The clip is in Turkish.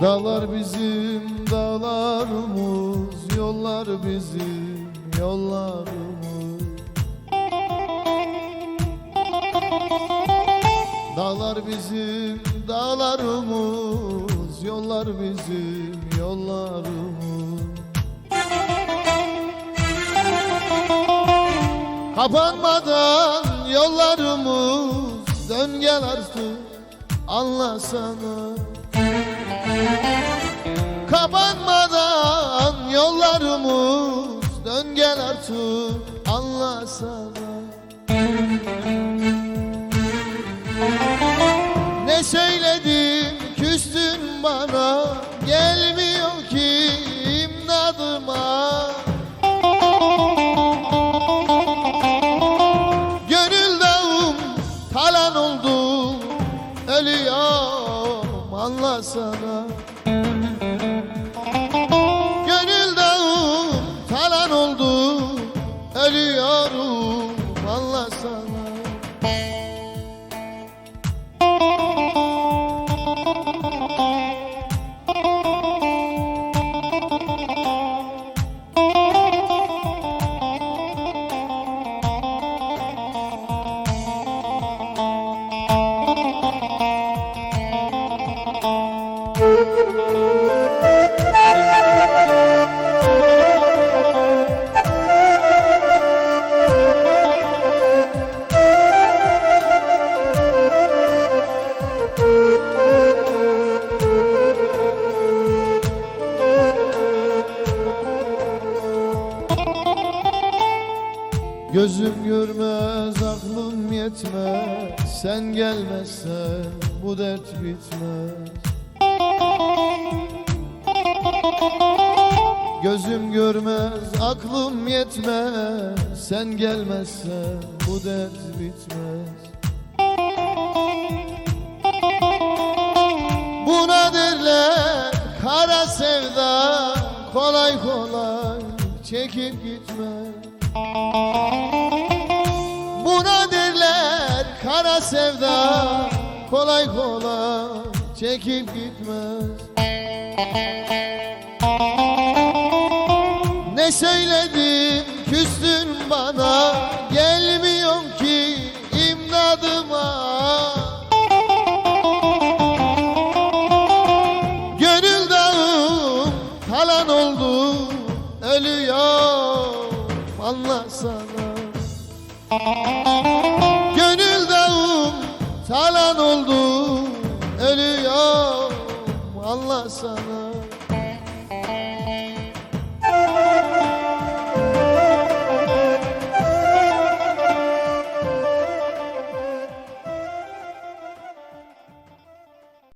Dağlar bizim dağlarımız Yollar bizim yollarımız Dağlar bizim dağlarımız Yollar bizim yollarımız Kapanmadan yollarımız Dön gel artık anlasana Kapanmadan yollarımız Dön gel artık anlasana Ne söyledim küstün bana Gelmiyor ki imdadıma Gönül dağım talan oldu Ölüyorum anlasana Gönül dağım talan oldu Ölüyorum Gözüm görmez, aklım yetmez. Sen gelmezsen bu dert bitmez. Gözüm görmez, aklım yetmez. Sen gelmezsen bu dert bitmez. Buna derler kara sevda Kolay kolay çekip gitmez kara sevda Kolay kolay çekip gitmez. Ne söyledim küstün bana Gelmiyorsun ki imdadıma. Gönül dağım talan oldu Ölüyorum anlasana. dağım talan oldu Ölüyorum anlasana